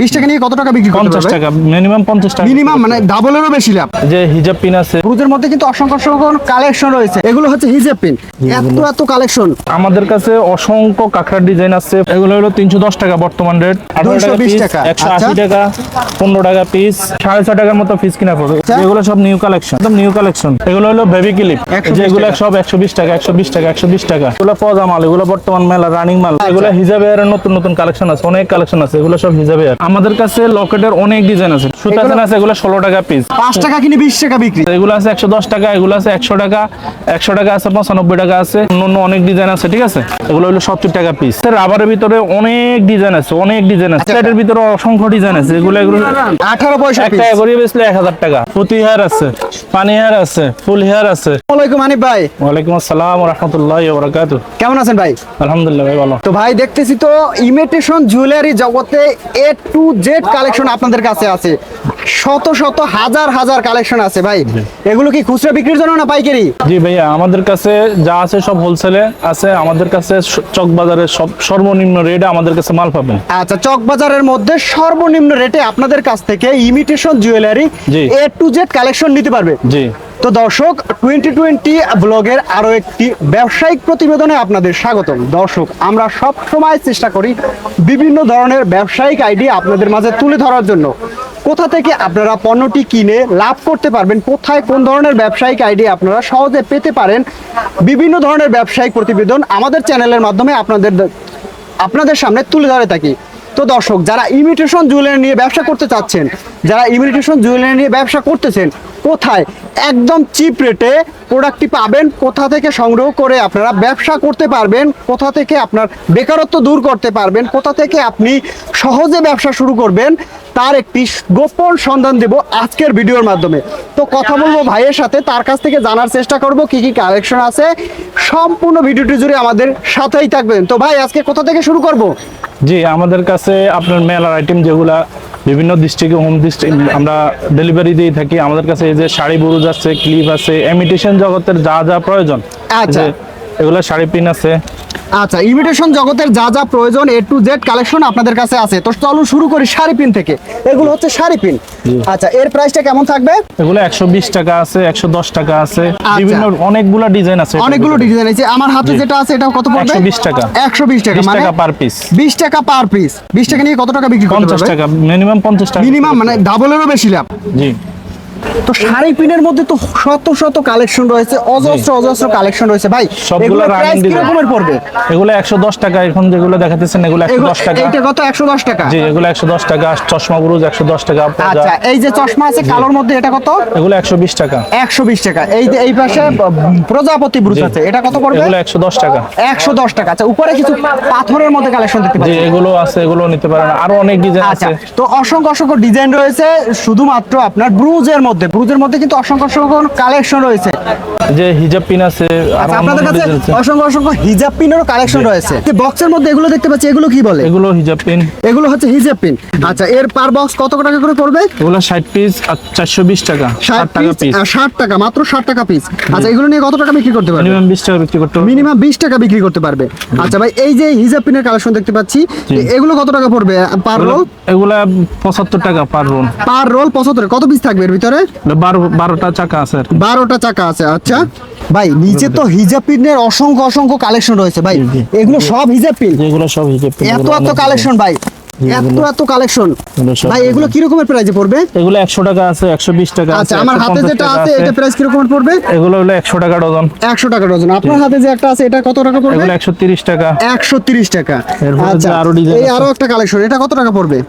বিশ টাকা নিয়ে কত টাকা বিক্রি করতে পঞ্চাশ পারবে? টাকা মিনিমাম পঞ্চাশ টাকা মিনিমাম মানে ডাবলেরও বেশি লাভ। যে হিজাব পিন আছে। মধ্যে কিন্তু অসংখ্য অসংখ্য কালেকশন রয়েছে। এগুলো হচ্ছে হিজেব পিন এত এত কালেকশন আমাদের কাছে অসংখ্য কাঁকড়ার ডিজাইন আছে। এগুলো হলো তিনশো দশ টাকা বর্তমান রেট 220 টাকা, একশো আচ্ছা। আশি টাকা পনেরো টাকা পিস সাড়ে ছয় টাকার মতো পিস কিনা পড়বে। আচ্ছা। এগুলো সব নিউ কালেকশন একদম নিউ কালেকশন এগুলো হলো বেবি ক্লিপ 120 যেগুলো সব একশো বিশ টাকা একশো বিশ টাকা একশো বিশ টাকা। এগুলো পজা মাল এগুলো বর্তমান মেলা রানিং মাল। আচ্ছা। এগুলো হিজাবে এর নতুন নতুন কালেকশন আছে অনেক কালেকশন আছে। এগুলো সব হিজাবে এর। আমাদের কাছে লকেটের অনেক ডিজাইন আছে। সুতাসেন আছে এগুলো ষোলো টাকা পিস পাঁচ টাকা কিনে বিশ টাকা বিক্রি। এগুলো আছে একশো দশ টাকা এগুলো আছে একশো টাকা একশো টাকা আছে পঁচানব্বই টাকা আছে অন্য অনেক ডিজাইন আছে ঠিক আছে? এগুলো হলো সত্তর টাকা পিস রাবারের ভিতরে অনেক ডিজাইন আছে অনেক ডিজাইন আছে। প্লেটের ভিতরে অসংখ্য ডিজাইন আছে। এগুলো এগুলো আঠারো পয়সা এক পিস টাকা করে বেচলে এক হাজার টাকা। পুঁতি হেয়ার আছে পানি হেয়ার আছে ফুল হেয়ার আছে। ওয়ালাইকুম হানিফ ভাই। ওয়ালাইকুম আসসালাম রহমতুল্লাহ বরাকাতু কেমন আছেন ভাই? আলহামদুলিল্লাহ ভাই ভালো। তো ভাই দেখতেছি তো ইমিটেশন জুয়েলারি জগতে এ টু জেড কালেকশন আপনাদের কাছে আছে। শত শত হাজার হাজার কালেকশন আছে ভাই। এগুলো কি খুচরা বিক্রির জন্য না পাইকারি? জি ভাইয়া আমাদের কাছে যা আছে সব হোলসেলে আছে। আমাদের কাছে চক বাজারে সব সর্বনিম্ন রেটে আমাদের কাছে মাল পাবেন। আচ্ছা চক বাজারের মধ্যে সর্বনিম্ন রেটে আপনাদের কাছ থেকে imitation jewellery. A to Z collection নিতে পারবে। জি। তো দর্শক টোয়েন্টি টোয়েন্টি ব্লগের আরও একটি ব্যবসায়িক প্রতিবেদনে আপনাদের স্বাগতম। দর্শক আমরা সব সময় চেষ্টা করি বিভিন্ন ধরনের ব্যবসায়িক আইডিয়া আপনাদের মাঝে তুলে ধরার জন্য। কোথা থেকে আপনারা পণ্যটি কিনে লাভ করতে পারবেন? কোথায় কোন ধরনের ব্যবসায়িক আইডিয়া আপনারা সহজে পেতে পারেন? বিভিন্ন ধরনের ব্যবসায়িক প্রতিবেদন আমাদের চ্যানেলের মাধ্যমে আপনাদের আপনাদের সামনে তুলে ধরে থাকি। তো দর্শক, যারা ইমিটেশন জুয়েলারি নিয়ে ব্যবসা করতে চাচ্ছেন, যারা ইমিটেশন জুয়েলারি নিয়ে ব্যবসা করতেছেন কোথায়? একদম চিপ রেটে প্রোডাক্টটি পাবেন কোথা থেকে সংগ্রহ করে আপনারা ব্যবসা করতে পারবেন কোথা থেকে আপনার বেকারত্ব দূর করতে পারবেন কোথা থেকে আপনি সহজে ব্যবসা শুরু করবেন তার একটি গোপন সন্ধান দেব আজকের ভিডিওর মাধ্যমে। তো কথা বলব ভাইয়ের সাথে তার কাছ থেকে জানার চেষ্টা করব কি কি কালেকশন আছে। সম্পূর্ণ ভিডিওটি জুড়ে আমাদের সাথেই থাকবেন। তো ভাই আজকে কোথা থেকে শুরু করব? জি আমাদের কাছে আপনার মেলার আইটেম যেগুলা বিভিন্ন ডিস্ট্রিক্টে হোম ডিস্ট্রিক্ট আমরা ডেলিভারি দিয়ে থাকি আমাদের কাছে এই যে শাড়ি বুরুজ আছে ক্লিপ আছে ইমিটেশন জগতের যা যা প্রয়োজন। আচ্ছা। এগুলা শাড়ি পিন আছে। আচ্ছা ইমিটেশন জগতের যা যা প্রয়োজন এ টু জেড কালেকশন আপনাদের কাছে আছে। তো চলুন শুরু করি শাড়ি পিন থেকে। এগুলো হচ্ছে শাড়ি পিন আচ্ছা এর প্রাইসটা কেমন থাকবে? এগুলো একশো বিশ টাকা আছে একশো দশ টাকা আছে। আচ্ছা। বিভিন্ন অনেকগুলা ডিজাইন আছে অনেকগুলো ডিজাইন আছে। আমার হাতে যেটা আছে এটা কত পড়বে? 120 টাকা। একশো বিশ টাকা 20 মানে টাকা পার পিস বিশ টাকা পার পিস বিশ টাকা নিয়ে কত টাকা বিক্রি করতে পঞ্চাশ পারবে? টাকা মিনিমাম পঞ্চাশ টাকা। মিনিমাম মানে ডাবলেরও বেশি লাভ। জি। তো শাড়ি পিনের মধ্যে তো শত শত কালেকশন রয়েছে অজস্র অজস্র কালেকশন রয়েছে। ভাই সবগুলো প্রাইস design। কিরকমের পড়বে? এগুলো একশো দশ টাকা এখন যেগুলো দেখাতেছেন এগুলো একশো এগুলো দশ টাকা। এইটা কত? একশো দশ টাকা? জি এগুলো একশো দশ টাকা চশমা বুরুজ একশো দশ টাকা আচ্ছা এই যে চশমা আছে কালোর মধ্যে এটা কত? এগুলো একশো বিশ টাকা। একশো বিশ টাকা। এই যে এই পাশে প্রজাপতি ব্রুজ আছে এটা কত পড়বে? এগুলো একশো দশ টাকা। একশো দশ টাকা। আচ্ছা উপরে কিছু পাথরের মধ্যে কালেকশন দেখতে জি পাচ্ছি এগুলো আছে এগুলো নিতে পারেন। আরও অনেক ডিজাইন আচ্ছা আছে। তো অসংখ্য অসংখ্য ডিজাইন রয়েছে শুধুমাত্র আপনার ব্রুজের মধ্যে। ব্রুজের মধ্যে কিন্তু অসংখ্য অসংখ্য কালেকশন রয়েছে। যে হিজাব পিন আছে আচ্ছা আপনাদের কাছে অসংখ্য অসংখ্য হিজাব পিনেরও কালেকশন রয়েছে। যে বক্সের মধ্যে এগুলো দেখতে পাচ্ছি এগুলো কি বলে? এগুলো হিজাব পিন এগুলো হচ্ছে হিজাব পিন আচ্ছা এর পার বক্স কত টাকা করে পড়বে? এগুলো ষাট পিস আর চারশো বিশ টাকা ষাট ষাট টাকা পিস ষাট টাকা মাত্র ষাট টাকা পিস আচ্ছা এগুলো নিয়ে কত টাকা বিক্রি করতে পারবে? মিনিমাম বিশ টাকা বিক্রি করতে হবে মিনিমাম বিশ টাকা বিক্রি করতে পারবে। আচ্ছা ভাই এই যে হিজাব পিনের কালেকশন দেখতে পাচ্ছি এগুলো কত টাকা পড়বে পার রোল এগুলা পঁচাত্তর টাকা পার রোল পার রোল পঁচাত্তর কত পিস থাকবে এর ভিতরে? বারো বারোটা চাকা আছে বারোটা চাকা আছে আচ্ছা। ভাই নিচে তো হিজাব পিনের অসংখ্য অসংখ্য কালেকশন রয়েছে ভাই। এগুলো সব হিজাব পিন? এগুলো সব হিজাব এত এত কালেকশন ভাই। এত এত কালেকশন ভাই এগুলো কি রকমের প্রাইসে পড়বে? এগুলো একশো টাকা আছে একশো বিশ টাকা আছে আচ্ছা আমার হাতে যেটা আছে এটা প্রাইস কি রকমের পড়বে? এগুলো হলো একশো টাকা ডজন। একশো টাকা ডজন। আপনার হাতে যে একটা আছে এটা কত টাকা পড়বে? এগুলো একশো তিরিশ টাকা। একশো তিরিশ টাকা। আচ্ছা আরও design এই আরও একটা কালেকশন এটা কত টাকা পড়বে?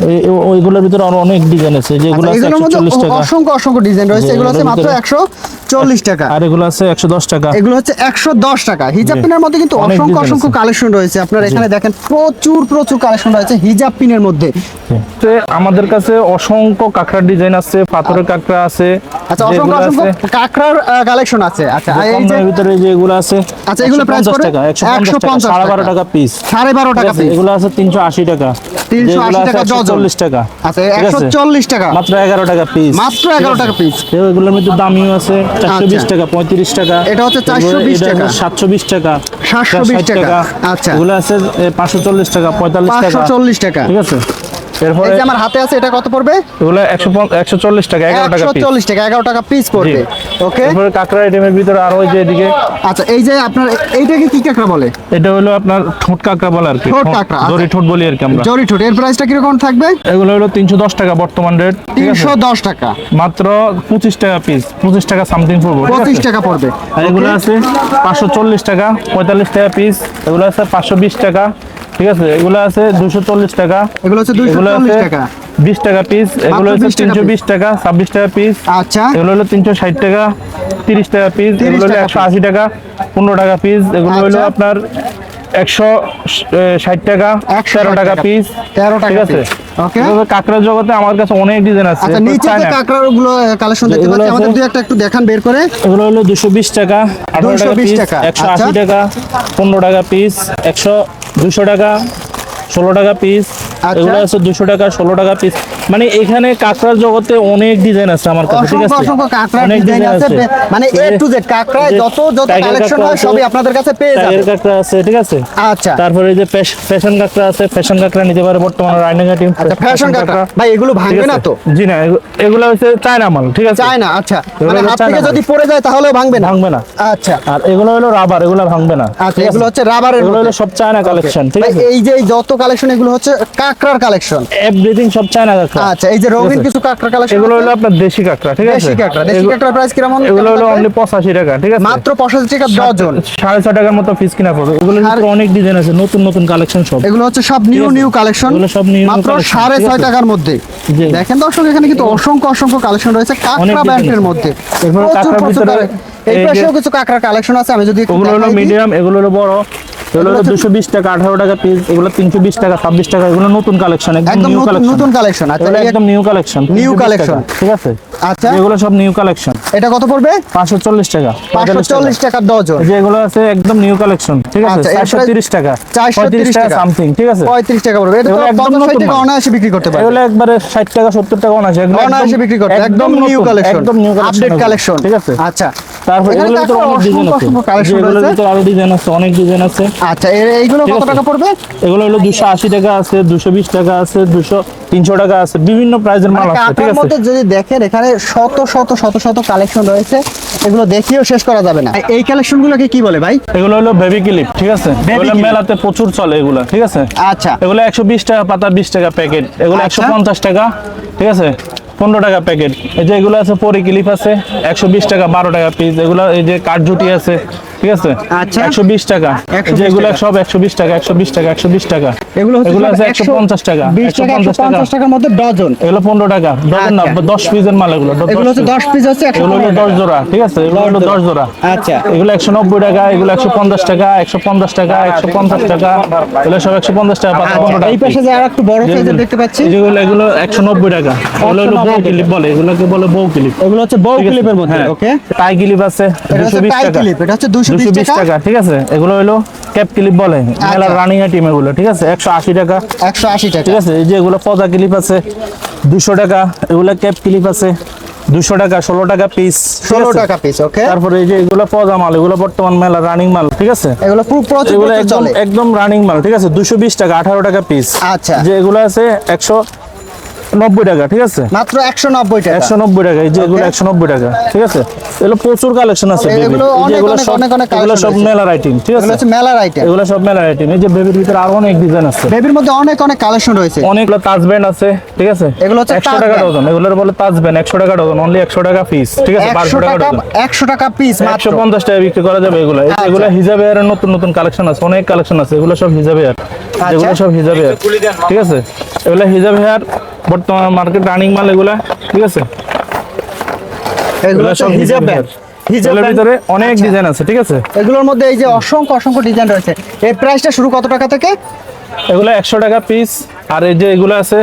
এই- এই- ওইগুলোর ভিতরে আরও অনেক ডিজাইন আছে যেগুলো আচ্ছা, আছে অ- টাকা। অসংখ্য অসংখ্য ডিজাইন রয়েছে। এগুলো আছে মাত্র ভিতরে- একশো চল্লিশ টাকা। আর এগুলো আছে একশো দশ টাকা। এগুলো হচ্ছে একশো দশ টাকা। হিজাব। পিনের মধ্যে কিন্তু অসংখ্য অসংখ্য কালেকশন রয়েছে। আপনারা এখানে দেখেন প্রচুর প্রচুর কালেকশন রয়েছে। হিজাব পিনের মধ্যে। তে আমাদের কাছে অসংখ্য কাঁকড়ার ডিজাইন আছে পাথরের কাঁকড়া আছে আচ্ছা অসংখ্য যেগুলো অসংখ্য কাঁকড়ার কালেকশন আছে। আচ্ছা এই যে ভিতরে যেগুলো আছে আচ্ছা, এগুলো price 150 টাকা 150 টাকা পিস সাড়ে বারো টাকা। পিস এগুলো আছে তিনশো আশি টাকা। 380 টাকা ডজন। চল্লিশ টাকা। আচ্ছা ঠিক একশো আছে? চল্লিশ টাকা। মাত্র এগারো টাকা পিস মাত্র এগারো টাকা পিস এগুলোর মধ্যে দামিও আছে চারশো বিশ আচ্ছা। টাকা পঁয়ত্রিশ টাকা। এটা হচ্ছে 420 টাকা। সাতশো বিশ টাকা। 720 ষাট টাকা। আচ্ছা। এগুলো আছে পাঁচশো চল্লিশ টাকা পঁয়তাল্লিশ টাকা পাঁচশো চল্লিশ টাকা ঠিক আছে এরপরে আমার হাতে আছে এটা কত পড়বে? এগুলো একশো একশো চল্লিশ টাকা এগারো টাকা একশো পিস চল্লিশ টাকা এগারো টাকা পিস পড়বে। ওকে এরপরে কাঁকড়া আইটেমের ভিতরে আরও ওই যে এদিকে। আচ্ছা এই যে আপনার এইটাকে কি কাঁকড়া বলে? এটা হলো আপনার ঠোঁট কাঁকড়া বলে আর কি। ঠোঁট কাঁকড়া, আচ্ছা। দড়ি ঠোঁট বলি আর কি আমরা। জরি ঠোঁট এর প্রাইসটা কীরকম থাকবে? এগুলো হলো তিনশো দশ টাকা বর্তমান রেট ঠিক আছে? তিনশো দশ টাকা। মাত্র পঁচিশ টাকা পিস পঁচিশ টাকা সামথিং পড়ব ঠিক পঁচিশ টাকা পড়বে। আর এগুলো আছে পাঁচশো চল্লিশ টাকা পঁয়তাল্লিশ টাকা পিস এগুলো আছে পাঁচশো বিশ টাকা ঠিক আছে? এগুলো আছে দুশো চল্লিশ টাকা। এগুলো হচ্ছে এগুলো চল্লিশ টাকা। বিশ টাকা পিস এগুলো হচ্ছে 20 টাকা তিনশো piece। বিশ টাকা ছাব্বিশ টাকা পিস আচ্ছা। এগুলো হলো তিনশো ষাট টাকা তিরিশ টাকা পিস এগুলো হলো টাকা একশো আশি টাকা পনেরো টাকা পিস এগুলো হলো আচ্ছা। আপনার একশো ষাট টাকা 160 তেরো টাকা টাকা। পিস 13 টাকা ঠিক আছে? কাঁকড়ার জগতে আমার কাছে অনেক ডিজাইন আছে। আচ্ছা নিচে যে চায়না। গুলো কালেকশন দেখতে এগুলো পাচ্ছি আমাদের দুই একটা একটু দেখান বের করে। এগুলো হলো দুশো বিশ টাকা আঠারো টাকা পিস টাকা, একশো আচ্ছা। আশি টাকা পনেরো টাকা পিস একশো দুশো টাকা ষোলো টাকা পিস। এগুলো আছে দুশো টাকা ষোলো টাকা পিস মানে এখানে কাঁকড়ার জগতে অনেক ডিজাইন আছে আমার কাছে ঠিক আছে? অনেক ডিজাইন আছে। মানে এ টু জেড কাঁকড়ায় যত যত কালেকশন হয় সবই আপনাদের কাছে পেয়ে যাবে টাইগার কাঁকড়া আছে ঠিক আছে? আচ্ছা। তারপরে এই যে ফ্যাশন কাঁকড়া আছে ফ্যাশন কাঁকড়া নিতে পারে বর্তমানে টিম আচ্ছা ফ্যাশন কাঁকড়া। ভাই এগুলো ভাঙবে না তো? জি না এগুলো হচ্ছে চায়না মাল ঠিক আছে? চায় না আচ্ছা মানে হাত থেকে যদি পড়ে যায় তাহলেও ভাঙবে না? ভাঙবে না। আচ্ছা। আর এগুলো হলো রাবার এগুলো ভাঙবে না। আচ্ছা এগুলো হচ্ছে রাবারের এগুলো হলো সব চায়না কালেকশন ঠিক আছে? এই যে যত কালেকশন এগুলো হচ্ছে কাঁকড়ার কালেকশন এভরিথিং সব চায়না কাঁকড়া। আচ্ছা এই যে রঙিন কিছু কাঁকড়া কালেকশন এগুলো হলো আপনার দেশি কাঁকড়া ঠিক আছে? দেশি কাঁকড়া। দেশি এগুলো- কাঁকড়ার প্রাইস কীরকম? এগুলো হলো অনলি থাকবে? পঁচাশি টাকা ঠিক আছে? মাত্র পঁচাশি টাকা ডজন। সাড়ে ছয় টাকার মতো পিস কিনা পড়বে। এগুলো অনেক ডিজাইন আছে নতুন নতুন কালেকশন সব। এগুলো হচ্ছে সব নিউ নিউ কালেকশন এগুলো সব new মাত্র collection, সাড়ে ঠিক ছয় আছে? টাকার মধ্যে। দেখেন দর্শক এখানে কিন্তু অসংখ্য অসংখ্য কালেকশন রয়েছে কাঁকড়া ব্যান্ডের মধ্যে। প্রচুর কাঁকড়ার ভিতরে এই পাশেও কিছু কাঁকড়ার কালেকশন আছে আমি যদি একটু ওগুলো হলো মিডিয়াম এগুলো হলো বড়। এগুলো দুশো বিশ টাকা আঠারো টাকা পিস এগুলো তিনশো বিশ টাকা ছাব্বিশ টাকা এগুলো নতুন কালেকশন একদম নিউ কালেকশন নতুন কালেকশন আচ্ছা একদম নিউ কালেকশন New collection। ঠিক আছে? আচ্ছা। এগুলো সব নিউ কালেকশন এটা কত পড়বে? পাঁচশো চল্লিশ টাকা পাঁচশো চল্লিশ টাকা ডজন। যে এগুলো আছে একদম নিউ কালেকশন ঠিক আছে? আচ্ছা, এর চারশো price- তিরিশ টাকা 430 টাকা। সামথিং ঠিক আছে? পঁয়ত্রিশ টাকা পড়বে। এটা তো একদম নতুন টাকা অনায়াসে বিক্রি করতে পারবে। এগুলো একবারে ষাট টাকা সত্তর টাকা অনায়াসে এগুলো অনায়াসে বিক্রি করতে একদম নিউ কালেকশন একদম নিউ আপডেট কালেকশন ঠিক আছে? আচ্ছা। তারপর এখানে এগুলোর ভিতরে অনেক ডিজাইন আছে। এগুলোর আরও ডিজাইন আছে অনেক ডিজাইন আছে। আচ্ছা এইগুলো কত টাকা পড়বে? এগুলো হলো দুশো আশি টাকা আছে দুশো বিশ টাকা আছে দুশো তিনশো টাকা আছে বিভিন্ন প্রাইজের মাল মানে আছে ঠিক আছে? মধ্যে যদি দেখেন এখানে শত শত শত শত কালেকশন রয়েছে। এগুলো দেখিয়েও শেষ করা যাবে না। এই কালেকশন গুলোকে কি বলে ভাই? এগুলো হলো বেবি ক্লিপ ঠিক আছে? এগুলো মেলাতে প্রচুর চলে এগুলো ঠিক আছে? আচ্ছা। এগুলো একশো বিশ টাকা পাতা বিশ টাকা প্যাকেট এগুলো একশো আচ্ছা। পঞ্চাশ টাকা ঠিক আছে? পনেরো টাকা প্যাকেট। এই যে এগুলো আছে পরি ক্লিপ আছে, একশো বিশ টাকা, বারো টাকা পিস এগুলো, এই যে কাঠঝুটি আছে ঠিক আছে? আচ্ছা। একশো বিশ টাকা। 120 যে এগুলো টাকা। সব একশো বিশ টাকা একশো বিশ টাকা একশো বিশ টাকা। এগুলো হচ্ছে এগুলো আছে একশো পঞ্চাশ টাকা 20 একশো টাকা পঞ্চাশ টাকা। 150 টাকার মধ্যে ডজন। এগুলো পনেরো টাকা ডজন না আচ্ছা। দশ পিসের মাল এগুলো এগুলো হচ্ছে 10 পিস হচ্ছে 100 এগুলো হলো দশ জোড়া ঠিক আছে? এগুলো হলো দশ জোড়া আচ্ছা। এগুলো একশো নব্বই টাকা এগুলো একশো পঞ্চাশ টাকা একশো পঞ্চাশ টাকা একশো পঞ্চাশ টাকা। এগুলো সব একশো পঞ্চাশ টাকা পাতা আচ্ছা, পনেরো টাকা। এই পাশে যে আর একটু বড় সাইজের দেখতে পাচ্ছি। যেগুলো এগুলো একশো নব্বই টাকা। এগুলো হলো বউ ক্লিপ বলে এগুলোকে বলে বউ ক্লিপ। এগুলো হচ্ছে বউ ক্লিপের মধ্যে ওকে? টাই ক্লিপ আছে এটা দুশো হচ্ছে বিশ টাই টাকা। ক্লিপ এটা হচ্ছে 220 টাকা ঠিক আছে? এগুলো হলো ক্যাপ ক্লিপ বলে মেলার রানিং টিম এগুলো ঠিক আছে? একশো আশি টাকা। 180 টাকা। ঠিক আছে? এই যে এগুলো পজা ক্লিপ আছে দুশো টাকা। এগুলো ক্যাপ ক্লিপ আছে দুশো টাকা ষোলো টাকা পিস 16 টাকা পিস ওকে তারপরে এই যে এগুলো পজা মাল এগুলো বর্তমান মেলা রানিং মাল ঠিক আছে? এগুলো পুরো প্রচুর একদম চলে। একদম রানিং মাল ঠিক আছে? দুশো বিশ টাকা আঠারো টাকা পিস আচ্ছা। যে এগুলো আছে একশো নব্বই টাকা ঠিক আছে? মাত্র 190 টাকা। একশো নব্বই টাকা এই যে এগুলো Okay. একশো নব্বই টাকা ঠিক আছে? এগুলো প্রচুর কালেকশন আছে এগুলো অনেক, এগুলো সব- এগুলো মেলার আইটেম ঠিক এগুলো আছে? হচ্ছে মেলার আইটেম এগুলো সব মেলার আইটেম এই যে বেবির ভিতরে আরও অনেক ডিজাইন আছে। বেবির মধ্যে অনেক অনেক কালেকশন রয়েছে। অনেকগুলো তাজ ব্যান্ড আছে ঠিক আছে? এগুলো হচ্ছে একশো তাজ টাকা ডজন এগুলোর বলে তাজ ব্যান্ড একশো টাকা ডজন অনলি একশো টাকা পিস ঠিক আছে? 100 বারোশো টাকা টাকা ডজন 100 টাকা পিস মাত্র। পঞ্চাশ টাকা বিক্রি করা যাবে এগুলো। যে আচ্ছা। এগুলো হিজাবে আর নতুন নতুন কালেকশন আছে অনেক কালেকশন আছে এগুলো সব হিজাবে আর এগুলো সব হিজাবে আর ঠিক আছে? এগুলো হিজাবে আর বর্তমান মার্কেট রানিং মাল এগুলা ঠিক আছে? এগুলো সব হিজাব ব্যাগ ব্যান্ড হিজাব এগুলোর ব্যান্ড ভিতরে অনেক ডিজাইন আছে ঠিক আছে? এগুলোর মধ্যে এই যে অসংখ্য অসংখ্য ডিজাইন রয়েছে। এই প্রাইসটা শুরু কত টাকা থেকে? এগুলো একশো টাকা পিস আর এই যে এগুলো আছে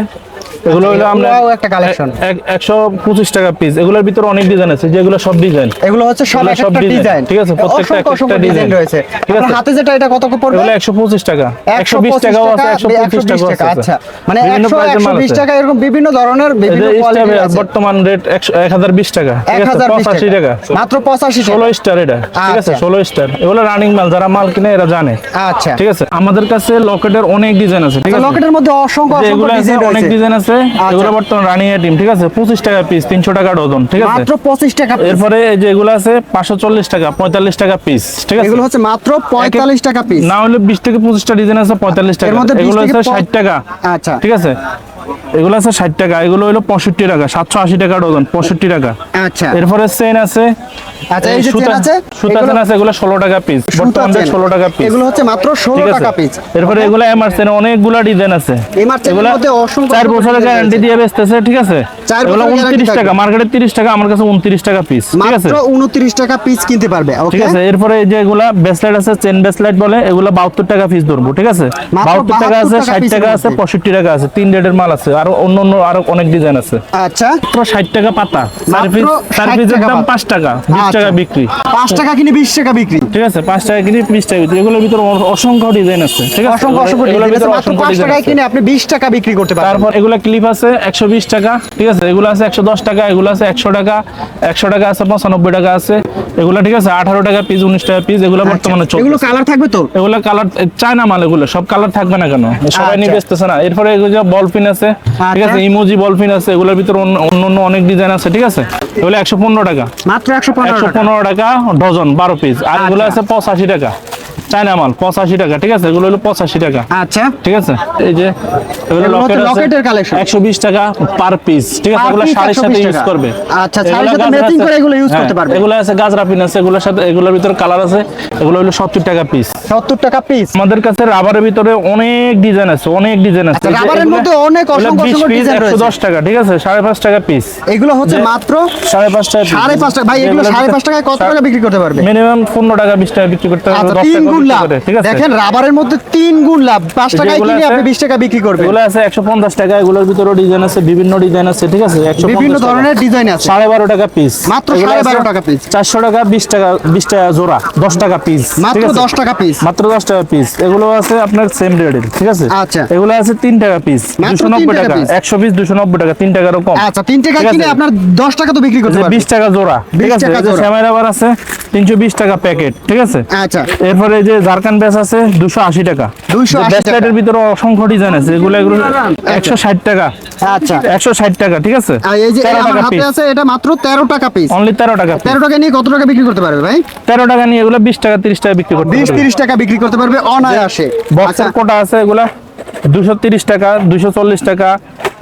এগুলো হলো আমরা একটা কালেকশন একশো পঁচিশ টাকা পিস এগুলোর ভিতরে অনেক ডিজাইন আছে যেগুলো সব ডিজাইন এগুলো হচ্ছে সব একটা ডিজাইন ঠিক আছে, প্রত্যেকটা একটা ডিজাইন রয়েছে। আপনার হাতে যেটা এটা কত করে পড়বে? এগুলো একশো পঁচিশ টাকা। একশো 125 টাকাও আছে একশো টাকা, 120 টাকাও আছে। টাকা আচ্ছা। মানে বিভিন্ন 100 প্রাইসের মাল 120 টাকা এরকম বিভিন্ন ধরনের বিভিন্ন কোয়ালিটি আছে। বর্তমান রেট একশো এক হাজার বিশ টাকা। ঠিক আছে 1020 টাকা। মাত্র 85 ষোলো টাকা স্টার এটা। ঠিক আছে আচ্ছা। ষোলো স্টার এগুলো রানিং মাল যারা মাল কিনে এরা জানে। আচ্ছা। ঠিক আছে আমাদের কাছে লকেটের অনেক ডিজাইন আছে। ঠিক আছে? লকেটের মধ্যে অসংখ্য অসংখ্য ডিজাইন অনেক ডিজাইন আছে। আচ্ছা। এগুলো বর্তমান রানিং আইটেম ঠিক আছে? পঁচিশ টাকা পিস তিনশো টাকা ডজন ঠিক আছে? মাত্র 25 টাকা এরপরে এই যে এগুলো আছে পাঁচশো চল্লিশ টাকা পঁয়তাল্লিশ টাকা পিস ঠিক আছে? এগুলো হচ্ছে মাত্র 45 টাকা পিস না হলে বিশ থেকে পঁচিশটা ডিজাইন আছে পঁয়তাল্লিশ টাকা। মধ্যে 20 এগুলো আছে প- ষাট টাকা আচ্ছা। ঠিক আছে? এগুলো আছে ষাট টাকা এগুলো হলো পঁয়ষট্টি টাকা সাতশো আশি টাকা ডজন পঁয়ষট্টি টাকা। আচ্ছা। এরপরে চেন আছে আচ্ছা এই যে চেন আছে সুতা চেন আছে এগুলো ষোলো টাকা পিস সুতা বর্তমান চেন। ষোলো টাকা পিস এগুলো হচ্ছে মাত্র ঠিক আছে? টাকা পিস এরপরে এগুলো এমআর চেন অনেকগুলো ডিজাইন আছে। MR এগুলা মধ্যে চার অসংখ্য বছরের গ্যারান্টি দিয়ে বেচতেছে ঠিক আছে? এগুলো বছরের guarantee উনত্রিশ টাকা মার্কেটে তিরিশ টাকা আমার কাছে উনত্রিশ টাকা পিস ঠিক আছে? মাত্র 29 টাকা পিস কিনতে পারবে ঠিক আছে এরপরে এই যে এগুলা ব্রেসলেট আছে চেন ব্রেসলেট বলে এগুলা বাহাত্তর টাকা পিস ধরবো ঠিক আছে? মাত্র বাহাত্তর টাকা আছে টাকা ষাট piece টাকা আছে মধ্যে। পঁয়ষট্টি টাকা আছে তিন রেটের মাল আছে আরও অন্য অন্য আরও অনেক ডিজাইন আছে। আচ্ছা। মাত্র ষাট টাকা পাতা চার মাত্র পিস 60 চার পিসের টাকা দাম পাতা। টাকা বিশ আচ্ছা। টাকা বিক্রি। 5 টাকা কিনে 20 টাকা বিক্রি। ঠিক আছে পাঁচ টাকা কিনে বিশ টাকা বিক্রি এগুলোর ভিতরে অসংখ্য ডিজাইন আছে ঠিক আছে? অসংখ্য অসংখ্য ডিজাইন ভিতরে মাত্র 5 টাকায় কিনে আপনি 20 টাকা বিক্রি করতে পারবেন। তারপর এগুলো ক্লিপ আছে একশো বিশ টাকা ঠিক আছে? এগুলো আছে একশো দশ টাকা এগুলো আছে একশো টাকা একশো টাকা আছে পঁচানব্বই টাকা আছে। এগুলো ঠিক আছে আঠারো টাকা পিস উনিশ টাকা পিস এগুলো বর্তমানে আচ্ছা, এগুলো কালার থাকবে তো? এগুলো কালার চায়না মাল এগুলো সব কালার থাকবে না কেন? সবাই নিয়ে আচ্ছা। বেচতেছে না। এরপরে এগুলো যে আছে ঠিক আচ্ছা। আছে ইমোজি বল পিন আছে এগুলোর ভিতরে অন্য অন্য অনেক ডিজাইন আছে ঠিক আছে? এগুলো একশো পনেরো টাকা। মাত্র একশো পনেরো টাকা। ডজন বারো পিস আর এগুলো আচ্ছা। আছে পঁচাশি টাকা। চায়না মাল পঁচাশি টাকা ঠিক আছে? এগুলো হলো পঁচাশি টাকা। আচ্ছা। ঠিক আছে? এই যে এগুলো এগুলো হচ্ছে লকেট লকেটের collection। একশো বিশ টাকা পার পিস ঠিক আছে? এগুলো শাড়ির সাথে ইউজ করবে। আচ্ছা, শাড়ির সাথে গাজরা করে এগুলো use হ্যাঁ, করতে পারবে। এগুলো আছে গাজরা পিন আছে এগুলোর সাথে এগুলোর ভিতরে কালার আছে। এগুলো হলো সত্তর টাকা পিস 70 টাকা পিস আমাদের কাছে রাবারের ভিতরে অনেক ডিজাইন আছে অনেক ডিজাইন আছে। আচ্ছা, রাবারের মধ্যে অনেক অসংখ্য রয়েছে। টাকা ঠিক আছে? সাড়ে পাঁচ টাকা পিস এগুলো হচ্ছে মাত্র সাড়ে পাঁচ টাকা সাড়ে পাঁচ টাকা। ভাই এগুলো সাড়ে পাঁচ টাকায় কত টাকা বিক্রি করতে পারবে? মিনিমাম পনেরো টাকা বিশ টাকা বিক্রি করতে হবে আচ্ছা টাকা গুণ লাভ। দেখেন রাবারের মধ্যে তিন গুণ লাভ। পাঁচ টাকায় কিনে আপনি বিশ টাকা বিক্রি করবেন। এগুলো আছে একশো পঞ্চাশ টাকা এগুলোর ভিতরে ডিজাইন আছে বিভিন্ন ডিজাইন আছে ঠিক আছে? বিভিন্ন ধরনের ডিজাইন আছে। সাড়ে বারো টাকা পিস মাত্র সাড়ে বারো টাকা পিস চারশো টাকা বিশ টাকা বিশ টাকা জোড়া দশ টাকা পিস মাত্র দশ টাকা পিস মাত্র দশ টাকা পিস এগুলো আছে আপনার সেম রেটের ঠিক আছে? আচ্ছা। এগুলো আছে তিন টাকা পিস দুশো নব্বই টাকা একশো পিস দুশো নব্বই টাকা তিন টাকারও কম। আচ্ছা তিন টাকা কিনে আপনার দশ টাকা তো বিক্রি করতে বিশ টাকা জোড়া ঠিক আছে? শ্যামাই রাবার আছে তিনশো বিশ টাকা প্যাকেট ঠিক আছে? আচ্ছা। এরপরে যে ঝাড়খান্ড ব্যাস আছে দুশো আশি টাকা। 280 টাকা। ভিতরে অসংখ্য ডিজাইন আছে এগুলো এগুলো একশো ষাট টাকা। আচ্ছা। একশো ষাট টাকা ঠিক আছে? এই যে আমার হাতে আছে এটা মাত্র তেরো টাকা পিস অনলি তেরো টাকা piece। তেরো টাকা নিয়ে কত টাকা বিক্রি করতে পারবে ভাই? তেরো টাকা নিয়ে এগুলো বিশ টাকা তিরিশ টাকা বিক্রি করতে বিশ পারবে। তিরিশ টাকা বিক্রি করতে পারবে অনায়াসে। আচ্ছা। বক্সের কোটা আছে এগুলা দুশো তিরিশ টাকা দুশো চল্লিশ টাকা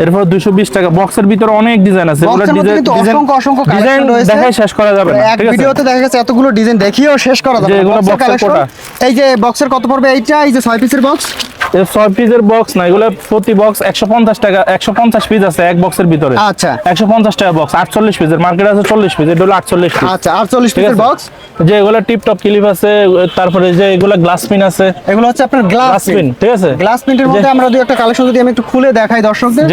এরপর দুশো বিশ টাকা। বক্সের ভিতরে অনেক ডিজাইন আছে। এগুলো ডিজাইন অসংখ্য অসংখ্য ডিজাইন দেখাই শেষ করা যাবে না ঠিক আছে? ভিডিওতে দেখা গেছে এতগুলো ডিজাইন দেখিয়েও শেষ করা যাবে না। কোটা। এই যে বক্সের কত পড়বে এইটা? এই যে ছয় পিসের বক্স ছয় পিসের বক্স না এগুলো প্রতি বক্স একশো পঞ্চাশ টাকা একশো পঞ্চাশ পিস আছে এক বক্সের ভিতরে। আচ্ছা। একশো পঞ্চাশ টাকা বক্স আটচল্লিশ পিসের মার্কেট আছে চল্লিশ পিস এটা হলো আটচল্লিশ পিস আচ্ছা আটচল্লিশ পিসের বক্স যে এগুলো টিপ টপ ক্লিপ আছে তারপরে যে এগুলো গ্লাস পিন আছে। এগুলো হচ্ছে আপনার গ্লাস পিন ঠিক আছে? গ্লাস প্রিন্টের মধ্যে আমরা দুই একটা কালেকশন যদি আমি একটু খুলে দেখাই দর্শকদের।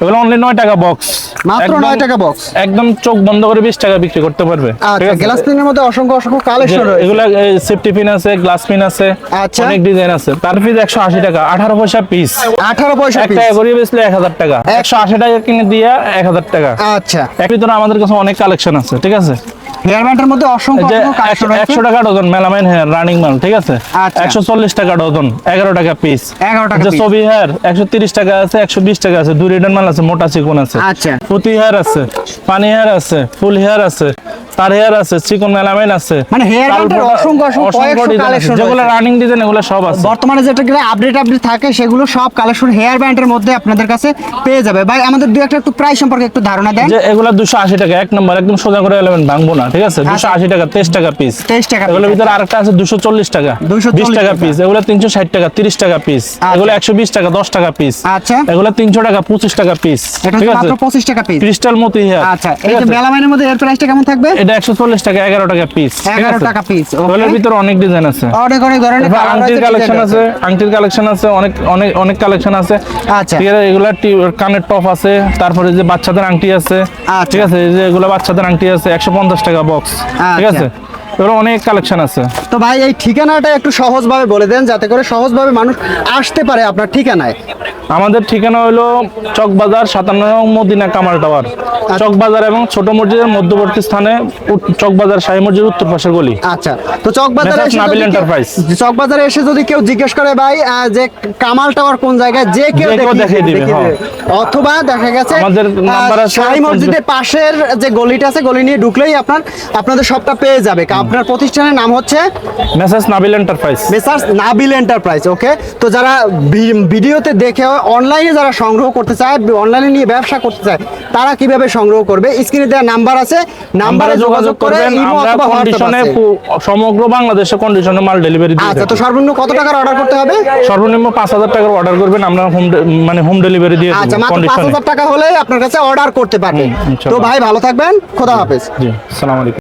এগুলো অনলি টাকা বক্স মাত্র টাকা বক্স একদম চোখ বন্ধ করে বিশ টাকা বিক্রি করতে পারবে। আচ্ছা গ্লাস পিনের মধ্যে অসংখ্য অসংখ্য কালেকশন রয়েছে। এগুলা সেফটি পিন আছে গ্লাস পিন আছে আচ্ছা। অনেক ডিজাইন আছে। তার পিস একশো আশি টাকা আঠারো পয়সা পিস আঠারো পয়সা একটা পিস বেচলে এক হাজার টাকা একশো আশি টাকা কিনে দিয়ে এক হাজার টাকা। আচ্ছা। এর ভিতরে আমাদের কাছে অনেক কালেকশন আছে ঠিক আছে? হেয়ার ব্যান্ডের মধ্যে অসংখ্য একশো টাকা ডজন মেলামাইন হেয়ার রানিং মাল ঠিক আছে? আচ্ছা। একশো চল্লিশ টাকা ডজন এগারো টাকা পিস 11 টাকা যে ছবি হেয়ার একশো তিরিশ টাকা আছে একশো বিশ টাকা আছে দুই রেডের মাল আছে মোটা চিকন আছে। আচ্ছা। পুঁতি হেয়ার আছে পানি হেয়ার আছে ফুল হেয়ার আছে। তার হেয়ার আছে চিকন মেলামাইন আছে। মানে band এর অসংখ্য অসংখ্য design যেগুলো রানিং ডিজাইন এগুলো সব আছে। বর্তমানে যেটা কিনা আপডেট আপডেট থাকে সেগুলো সব কালেকশন হেয়ার ব্যান্ডের মধ্যে আপনাদের কাছে পেয়ে যাবে। ভাই আমাদের দুই একটা একটু প্রাইস সম্পর্কে একটু ধারণা দেন। যে এগুলা দুশো আশি টাকা এক নম্বর একদম সোজা করে এলেমেন্ট ভাঙবো না ঠিক আছে? দুশো আশি টাকা তেইশ টাকা পিস 23 টাকা এগুলোর। ভিতরে আরেকটা আছে দুশো চল্লিশ টাকা 240 বিশ টাকা টাকা। পিস এগুলো তিনশো ষাট টাকা তিরিশ টাকা পিস এগুলো একশো বিশ টাকা দশ টাকা পিস আচ্ছা। এগুলো তিনশো টাকা পঁচিশ টাকা পিস এটা ঠিক আছে? মাত্র পঁচিশ টাকা পিস ক্রিস্টাল মতি হেয়ার আচ্ছা এই যে মেলামাইনের মধ্যে এর প্রাইসটা কেমন থাকবে? এটা একশো চল্লিশ টাকা এগারো টাকা পিস 11 টাকা পিস okay. ভিতর অনেক ডিজাইন আছে অনেক অনেক ধরনের আংটির কালেকশন আছে আংটির কালেকশন আছে অনেক অনেক অনেক কালেকশন আছে আচ্ছা। ঠিক আছে এগুলা কানের টপ আছে তারপরে যে বাচ্চাদের আংটি আছে আচ্ছা। ঠিক আছে এই যে এগুলা বাচ্চাদের আংটি আছে একশো পঞ্চাশ টাকা বক্স ঠিক আচ্ছা। আছে এগুলো অনেক কালেকশন আছে তো ভাই এই ঠিকানাটা একটু সহজভাবে বলে দেন যাতে করে সহজভাবে মানুষ আসতে পারে আপনার ঠিকানায়। আমাদের ঠিকানা হলো চকবাজার সাতান্ন মদিনা কামাল টাওয়ার। চকবাজার এবং ছোট মসজিদের মধ্যবর্তী স্থানে চকবাজার শাহী মসজিদ উত্তর পাশের গলি। আচ্ছা। তো চকবাজারে নাবিল Enterprise। চকবাজারে এসে যদি কেউ জিজ্ঞেস করে ভাই যে কামাল টাওয়ার কোন জায়গায় যে কেউ দেখিয়ে দিবে, হ্যাঁ। অথবা দেখা গেছে আমাদের নাম্বার আছে শাহী মসজিদের পাশের যে গলিটা আছে গলি নিয়ে ঢুকলেই আপনার আপনাদের সবটা পেয়ে যাবে। আপনার প্রতিষ্ঠানের নাম হচ্ছে messrs Nabil enterprise messrs Nabil enterprise okay তো যারা ভিডিওতে দেখে অনলাইনে যারা সংগ্রহ করতে চায় অনলাইনে নিয়ে ব্যবসা করতে চায় তারা কীভাবে সংগ্রহ করবে? স্ক্রিনে দেওয়া নাম্বার আছে নাম্বারে যোগাযোগ করে আমরা কন্ডিশনে সমগ্র বাংলাদেশে কন্ডিশনে মাল ডেলিভারি দিয়ে আচ্ছা তো সর্বনিম্ন কত টাকার অর্ডার করতে হবে? সর্বনিম্ন পাঁচ হাজার টাকার অর্ডার করবেন। আমরা হোম মানে হোম ডেলিভারি দিয়ে আচ্ছা মাত্র পাঁচ কন্ডিশনে হাজার টাকা হলে আপনার কাছে অর্ডার করতে পারবেন তো ভাই ভালো থাকবেন। খোদা হাফেজ। জি সালাম আলাইকুম।